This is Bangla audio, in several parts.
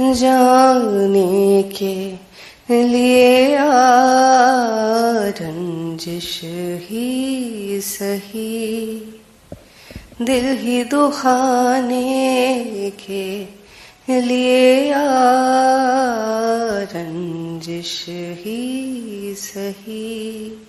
जाने के लिए रंजिश ही सही। दिल ही दुखाने के लिए रंजिश ही सही।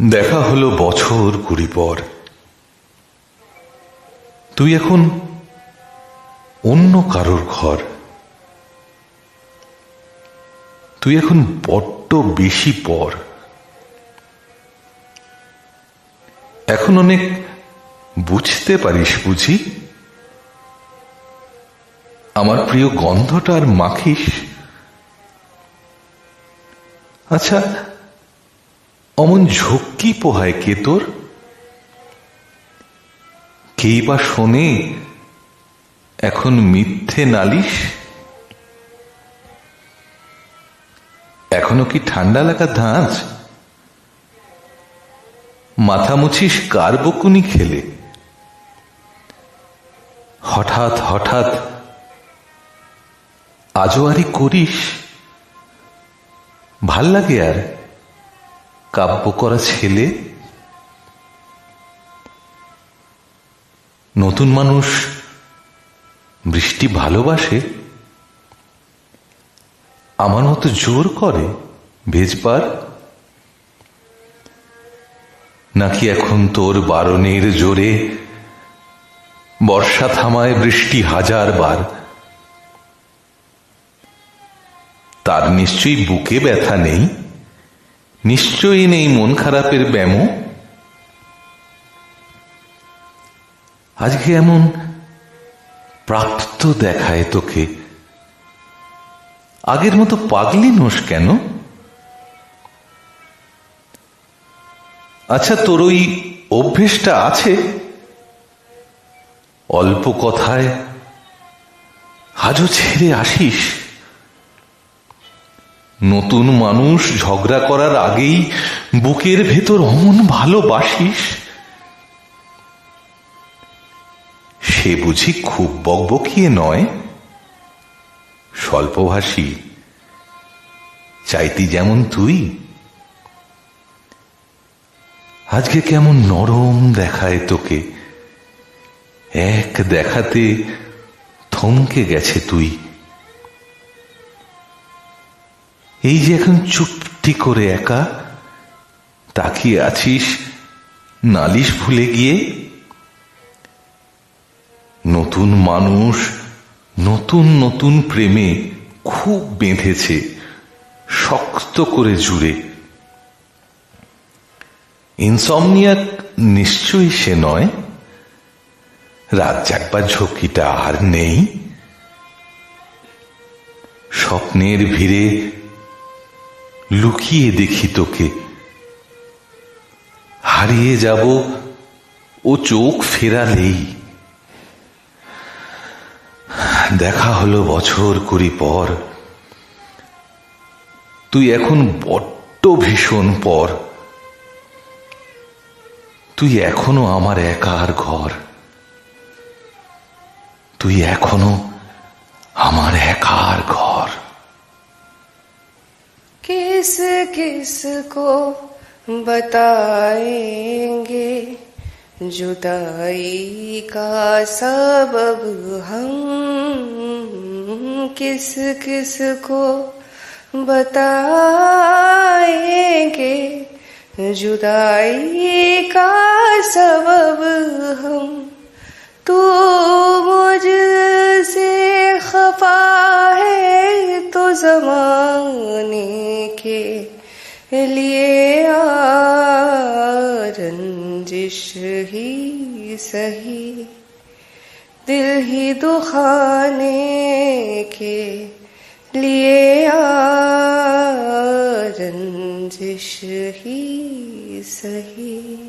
দেখা হলো বছর কুড়ি পর। তুই এখন অন্য কারোর ঘর। তুই এখন বড্ড বেশি পর। এখন অনেক বুঝতে পারিস বুঝি? আমার প্রিয় গন্ধটা আর মাখিস? আচ্ছা অমন ঝক্কি পোহায় কে তোর? কেই বা শোনে, এখন মিথ্যে নালিশ? এখনও কি ঠান্ডা লাগা ধাঁচ? মাথা মুছিস কার বকুনি খেলে? হঠাৎ হঠাৎ আজোয়ারি করিস? ভালো লাগে আর? কাব্য করা ছেলে? নতুন মানুষ বৃষ্টি ভালোবাসে? আমার মতো জোর করে ভেজবার? নাকি এখন তোর বারণের জোরে বর্ষা থামায় বৃষ্টি হাজার বার? তার নিশ্চয়ই বুকে ব্যথা নেই? নিশ্চয়ই নেই মন খারাপের ব্যামো? আজকে এমন প্রাপ্ত দেখায় তোকে। আগের মতো পাগলি নোস কেন? আচ্ছা তোর ওই অভ্যেসটা আছে? অল্প কথায় আজও ছেড়ে আসিস? নতুন মানুষ ঝগড়া করার আগেই বুকের ভেতর অমন ভালোবাসিস? সে বুঝি খুব বকবকিয়ে নয়? স্বল্পভাষী, চাইতি যেমন তুই? আজকে কেমন নরম দেখায় তোকে। এক দেখাতে থমকে গেছে তুই। এই যে এখন চুপটি করে একা, তাকিয়ে আছিস, নালিশ ভুলে গিয়ে? নতুন মানুষ, নতুন নতুন প্রেমে খুব বেঁধেছে, শক্ত করে জুড়ে। ইনসমনিয়াক নিশ্চয়ই সে নয়। রাত জাগবার ঝক্কিটা আর নেই। স্বপ্নের ভিড়ে লুকিয়ে দেখি তোকে। হারিয়ে যাব ও চোখ ফেরালেই। দেখা হলো বছর কুড়ি পর। তুই এখন বড্ড ভীষণ পর। তুই এখনও আমার একার ঘর। তুই এখনও আমার একার ঘর। किस किस को बताएँगे? जुदाई का सबब हम किस किस को बताएँगे? जुदाई का सबब हम, तू मुझसे खफा जमाने के लिए रंजिश ही सही। दिल ही दुखाने के लिए रंजिश ही सही।